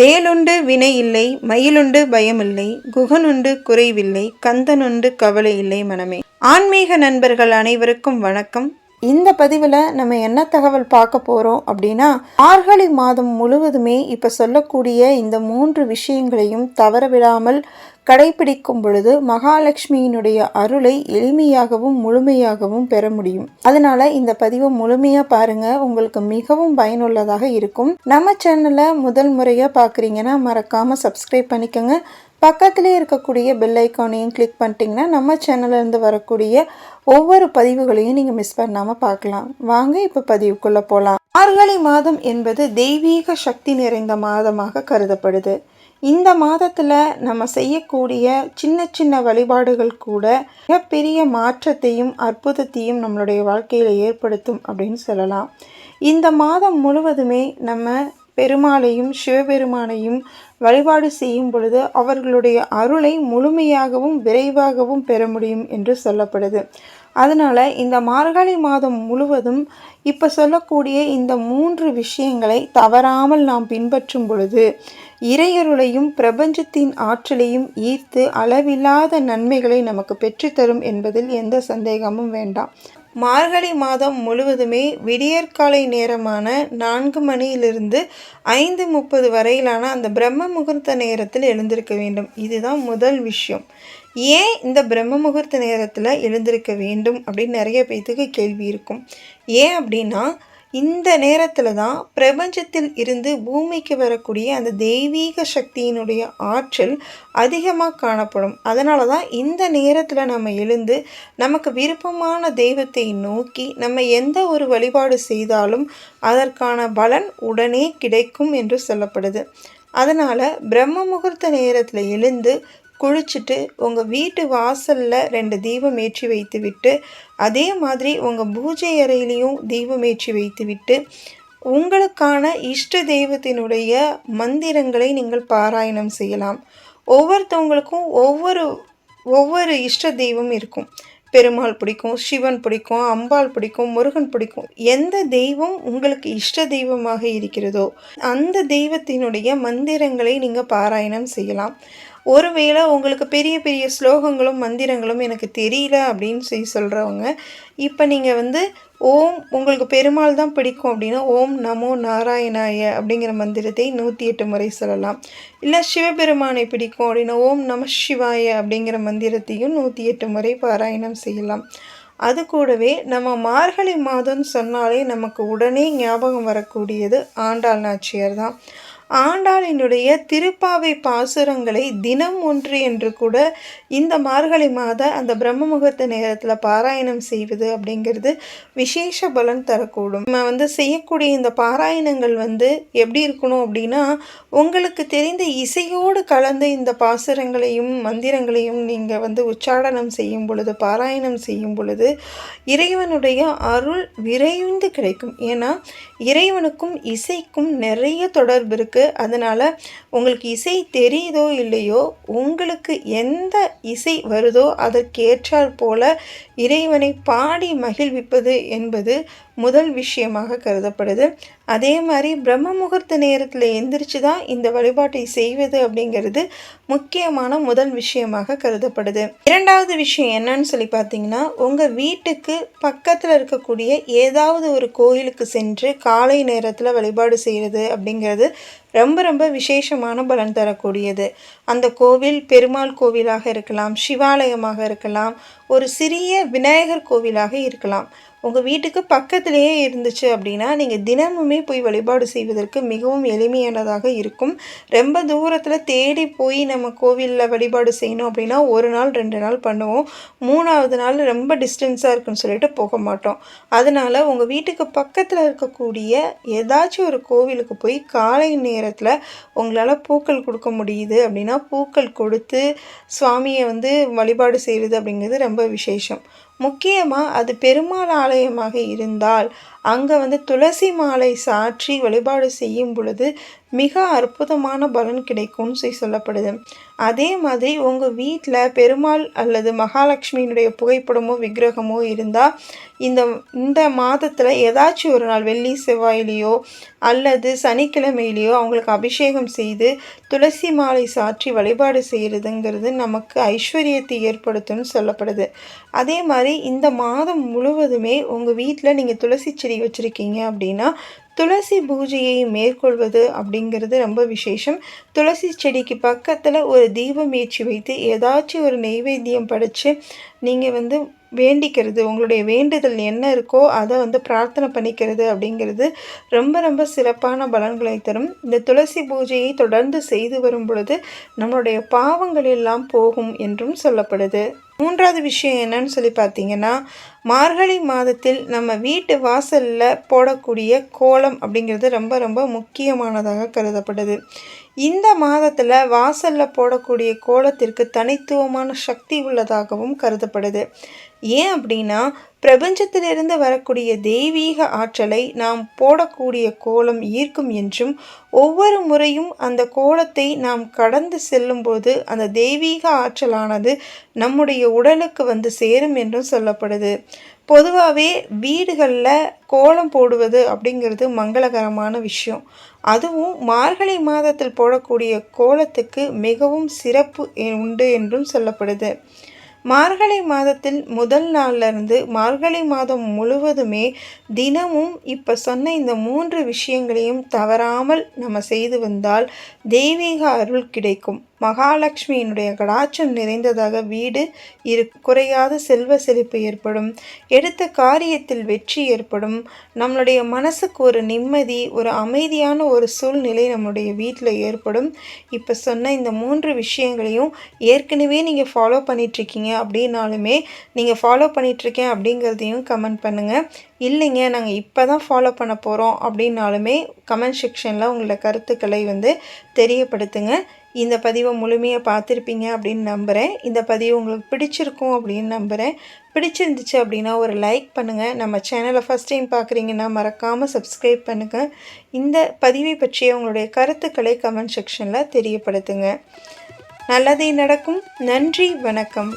வேலுண்டு வினை இல்லை மயிலுண்டு பயமில்லை குகனுண்டு குறைவில்லை கந்தனுண்டு கவலை இல்லை மனமே. ஆன்மீக நண்பர்கள் அனைவருக்கும் வணக்கம். இந்த பதிவில் நம்ம என்ன தகவல் பார்க்க போகிறோம் அப்படின்னா ஆர்கழி மாதம் முழுவதுமே இப்போ சொல்லக்கூடிய இந்த மூன்று விஷயங்களையும் தவற விடாமல் கடைபிடிக்கும் பொழுது மகாலட்சுமியினுடைய அருளை எளிமையாகவும் முழுமையாகவும் பெற முடியும். அதனால இந்த பதிவை முழுமையா பாருங்க. உங்களுக்கு மிகவும் பயனுள்ளதாக இருக்கும். நம்ம சேனலை முதல் முறையா பார்க்குறீங்கன்னா மறக்காம சப்ஸ்கிரைப் பண்ணிக்கோங்க. பக்கத்துலேயே இருக்கக்கூடிய பெல் ஐக்கானையும் கிளிக் பண்ணிட்டீங்கன்னா நம்ம சேனல்லேருந்து வரக்கூடிய ஒவ்வொரு பதிவுகளையும் நீங்கள் மிஸ் பண்ணாமல் பார்க்கலாம். வாங்க இப்போ பதிவுக்குள்ளே போகலாம் மார்கழி மாதம் என்பது தெய்வீக சக்தி நிறைந்த மாதமாக கருதப்படுது. இந்த மாதத்தில் நம்ம செய்யக்கூடிய சின்ன சின்ன வழிபாடுகள் கூட மிகப்பெரிய மாற்றத்தையும் அற்புதத்தையும் நம்மளுடைய வாழ்க்கையில் ஏற்படுத்தும் அப்படின்னு சொல்லலாம். இந்த மாதம் முழுவதுமே நம்ம பெருமாளையும் சிவபெருமானையும் வழிபாடு செய்யும் பொழுது அவர்களுடைய அருளை முழுமையாகவும் விரைவாகவும் பெற முடியும் என்று சொல்லப்படுது. அதனால் இந்த மார்கழி மாதம் முழுவதும் இப்போ சொல்லக்கூடிய இந்த மூன்று விஷயங்களை தவறாமல் நாம் பின்பற்றும் பொழுது இறையருளையும் பிரபஞ்சத்தின் ஆற்றலையும் ஈர்த்து அளவில்லாத நன்மைகளை நமக்கு பெற்றுத்தரும் என்பதில் எந்த சந்தேகமும் வேண்டாம். மார்கழி மாதம் முழுவதுமே விடியற்காலை நேரமான நான்கு மணியிலிருந்து ஐந்து முப்பது வரையிலான அந்த பிரம்ம முகூர்த்த நேரத்தில் எழுந்திருக்க வேண்டும். இதுதான் முதல் விஷயம். ஏன் இந்த பிரம்ம முகூர்த்த நேரத்தில் எழுந்திருக்க வேண்டும் அப்படின்னு நிறைய பேர்த்துக்கு கேள்வி இருக்கும். ஏன் அப்படின்னா இந்த நேரத்தில் தான் பிரபஞ்சத்தில் இருந்து பூமிக்கு வரக்கூடிய அந்த தெய்வீக சக்தியினுடைய ஆற்றல் அதிகமாக காணப்படும். அதனால தான் இந்த நேரத்தில் நம்ம எழுந்து நமக்கு விருப்பமான தெய்வத்தை நோக்கி நம்ம எந்த ஒரு வழிபாடு செய்தாலும் அதற்கான பலன் உடனே கிடைக்கும் என்று சொல்லப்படுது. அதனால் பிரம்ம முகூர்த்த நேரத்தில் எழுந்து குளிச்சுட்டு உங்கள் வீட்டு வாசலில் ரெண்டு தீபம் ஏற்றி வைத்து விட்டு அதே மாதிரி உங்கள் பூஜை அறையிலையும் தீபம் ஏற்றி வைத்து விட்டு உங்களுக்கான இஷ்ட தெய்வத்தினுடைய மந்திரங்களை நீங்கள் பாராயணம் செய்யலாம். ஒவ்வொருத்தவங்களுக்கும் ஒவ்வொரு ஒவ்வொரு இஷ்ட தெய்வம் இருக்கும். பெருமாள் பிடிக்கும் சிவன் பிடிக்கும் அம்பாள் பிடிக்கும் முருகன் பிடிக்கும். எந்த தெய்வம் உங்களுக்கு இஷ்ட தெய்வமாக இருக்கிறதோ அந்த தெய்வத்தினுடைய மந்திரங்களை நீங்கள் பாராயணம் செய்யலாம். ஒருவேளை உங்களுக்கு பெரிய பெரிய ஸ்லோகங்களும் மந்திரங்களும் எனக்கு தெரியல அப்படின்னு சொல்லி சொல்கிறவங்க இப்போ நீங்கள் வந்து ஓம் உங்களுக்கு பெருமாள் தான் பிடிக்கும் அப்படின்னா ஓம் நமோ நாராயணாய அப்படிங்கிற மந்திரத்தை நூற்றி எட்டு முறை சொல்லலாம். இல்லை சிவபெருமானை பிடிக்கும் அப்படின்னா ஓம் நம சிவாய அப்படிங்கிற மந்திரத்தையும் நூற்றி எட்டு முறை பாராயணம் செய்யலாம். அது கூடவே நம்ம மார்கழி மாதம் சொன்னாலே நமக்கு உடனே ஞாபகம் வரக்கூடியது ஆண்டாள் நாச்சியார் தான். ஆண்டாளினுடைய திருப்பாவை பாசுரங்களை தினம் ஒன்று என்று கூட இந்த மார்கழி மாத அந்த பிரம்ம முகூர்த்த நேரத்தில் பாராயணம் செய்வது அப்படிங்கிறது விசேஷ பலன் தரக்கூடும். நம்ம வந்து செய்யக்கூடிய இந்த பாராயணங்கள் வந்து எப்படி இருக்கணும் அப்படின்னா உங்களுக்கு தெரிந்த இசையோடு கலந்த இந்த பாசுரங்களையும் மந்திரங்களையும் நீங்கள் வந்து உச்சாடனம் செய்யும் பொழுது பாராயணம் செய்யும் பொழுது இறைவனுடைய அருள் விரைந்து கிடைக்கும். ஏன்னா இறைவனுக்கும் இசைக்கும் நிறைய தொடர்பு இருக்குது இருக்குது அதனால் உங்களுக்கு இசை தெரியுதோ இல்லையோ உங்களுக்கு எந்த இசை வருதோ அதற்கேற்றாற் போல் இறைவனை பாடி மகிழ்விப்பது என்பது முதல் விஷயமாக கருதப்படுது. அதே மாதிரி பிரம்ம முகூர்த்த நேரத்தில் எந்திரிச்சு தான் இந்த வழிபாட்டை செய்வது அப்படிங்கிறது முக்கியமான முதல் விஷயமாக கருதப்படுது. இரண்டாவது விஷயம் என்னன்னு சொல்லி பார்த்தீங்கன்னா உங்கள் வீட்டுக்கு பக்கத்தில் இருக்கக்கூடிய ஏதாவது ஒரு கோயிலுக்கு சென்று காலை நேரத்தில் வழிபாடு செய்கிறது அப்படிங்கிறது ரொம்ப ரொம்ப விசேஷமான பலன் தரக்கூடியது. அந்த கோவில் பெருமாள் கோவிலாக இருக்கலாம் சிவாலயமாக இருக்கலாம் ஒரு சிறிய விநாயகர் கோவிலாக இருக்கலாம். உங்கள் வீட்டுக்கு பக்கத்திலேயே இருந்துச்சு அப்படின்னா நீங்கள் தினமுமே போய் வழிபாடு செய்வதற்கு மிகவும் எளிமையானதாக இருக்கும். ரொம்ப தூரத்தில் தேடி போய் நம்ம கோவிலில் வழிபாடு செய்யணும் அப்படின்னா ஒரு நாள் ரெண்டு நாள் பண்ணுவோம். மூணாவது நாள் ரொம்ப டிஸ்டன்ஸாக இருக்குன்னு சொல்லிட்டு போக மாட்டோம். அதனால் உங்கள் வீட்டுக்கு பக்கத்தில் இருக்கக்கூடிய ஏதாச்சும் ஒரு கோவிலுக்கு போய் காலை நேரத்தில் உங்களால் பூக்கள் கொடுக்க முடியுது அப்படின்னா பூக்கள் கொடுத்து சுவாமியை வந்து வழிபாடு செய்கிறது அப்படிங்கிறது ரொம்ப விசேஷம். முக்கியமாக அது பெருமாள் ஆலயமாக இருந்தால் அங்கே வந்து துளசி மாலை சாற்றி வழிபாடு செய்யும் பொழுது மிக அற்புதமான பலன் கிடைக்கும்னு சொல்லி சொல்லப்படுது. அதே மாதிரி உங்கள் வீட்டில் பெருமாள் அல்லது மகாலட்சுமியினுடைய புகைப்படமோ விக்கிரகமோ இருந்தால் இந்த இந்த மாதத்தில் ஏதாச்சும் ஒரு நாள் வெள்ளி செவ்வாயிலேயோ அல்லது சனிக்கிழமையிலேயோ அவங்களுக்கு அபிஷேகம் செய்து துளசி மாலை சாற்றி வழிபாடு செய்கிறதுங்கிறது நமக்கு ஐஸ்வர்யத்தை ஏற்படுத்தும்னு சொல்லப்படுது. அதே மாதிரி இந்த மாதம் முழுவதுமே உங்கள் வீட்டில் நீங்கள் துளசி செடி வச்சுருக்கீங்க அப்படின்னா துளசி பூஜையை மேற்கொள்வது அப்படிங்கிறது ரொம்ப விசேஷம். துளசி செடிக்கு பக்கத்தில் ஒரு தீபம் ஏற்றி வைத்து ஏதாச்சும் ஒரு நெய்வேத்தியம் படைத்து நீங்கள் வந்து வேண்டிக்கிறது உங்களுடைய வேண்டுதல் என்ன இருக்கோ அதை வந்து பிரார்த்தனை பண்ணிக்கிறது அப்படிங்கிறது ரொம்ப ரொம்ப சிறப்பான பலன்களை தரும். இந்த துளசி பூஜையை தொடர்ந்து செய்து வரும் பொழுது நம்மளுடைய பாவங்கள் எல்லாம் போகும் என்றும் சொல்லப்படுது. மூன்றாவது விஷயம் என்னன்னு சொல்லி பார்த்தீங்கன்னா மார்கழி மாதத்தில் நம்ம வீட்டு வாசலில் போடக்கூடிய கோலம் அப்படிங்கிறது ரொம்ப ரொம்ப முக்கியமானதாக கருதப்படுது. இந்த மாதத்தில் வாசலில் போடக்கூடிய கோலத்திற்கு தனித்துவமான சக்தி உள்ளதாகவும் கருதப்படுது. ஏன் அப்படின்னா பிரபஞ்சத்திலிருந்து வரக்கூடிய தெய்வீக ஆற்றலை நாம் போடக்கூடிய கோலம் ஈர்க்கும் என்றும் ஒவ்வொரு முறையும் அந்த கோலத்தை நாம் கடந்து செல்லும்போது அந்த தெய்வீக ஆற்றலானது நம்முடைய உடலுக்கு வந்து சேரும் என்றும் சொல்லப்படுது. பொதுவாகவே வீடுகளில் கோலம் போடுவது அப்படிங்கிறது மங்களகரமான விஷயம். அதுவும் மார்கழி மாதத்தில் போடக்கூடிய கோலத்துக்கு மிகவும் சிறப்பு உண்டு என்றும் சொல்லப்படுது. மார்கழி மாதத்தில் முதல் நாள்லேருந்து மார்கழி மாதம் முழுவதுமே தினமும் இப்போ சொன்ன இந்த மூன்று விஷயங்களையும் தவறாமல் நம்ம செய்து வந்தால் தெய்வீக அருள் கிடைக்கும். மகாலட்சுமியினுடைய கடாட்சம் நிறைந்ததாக வீடு இரு குறையாத செல்வ செழிப்பு ஏற்படும். எடுத்த காரியத்தில் வெற்றி ஏற்படும். நம்மளுடைய மனசுக்கு ஒரு நிம்மதி ஒரு அமைதியான ஒரு சூழ்நிலை நம்மளுடைய வீட்டில் ஏற்படும். இப்போ சொன்ன இந்த மூன்று விஷயங்களையும் ஏற்கனவே நீங்கள் ஃபாலோ பண்ணிகிட்ருக்கீங்க அப்படின்னாலுமே நீங்கள் ஃபாலோ பண்ணிகிட்ருக்கேன் அப்படிங்கிறதையும் கமெண்ட் பண்ணுங்கள் இல்லைங்க நாங்கள் இப்போ தான் ஃபாலோ பண்ண போகிறோம் அப்படின்னாலுமே கமெண்ட் செக்ஷனில் உங்களோட கருத்துக்களை வந்து தெரியப்படுத்துங்க. இந்த பதிவை முழுமையாக பார்த்துருப்பீங்க அப்படின்னு நம்புகிறேன் இந்த பதிவு உங்களுக்கு பிடிச்சிருக்கும் அப்படின்னு நம்புகிறேன் பிடிச்சிருந்துச்சு அப்படின்னா ஒரு லைக் பண்ணுங்கள் நம்ம சேனலை ஃபஸ்ட் டைம் பார்க்குறீங்கன்னா மறக்காமல் சப்ஸ்கிரைப் பண்ணுங்கள் இந்த பதிவை பற்றிய உங்களுடைய கருத்துக்களை கமெண்ட் செக்ஷனில் தெரியப்படுத்துங்க. நல்லதே நடக்கும். நன்றி வணக்கம்.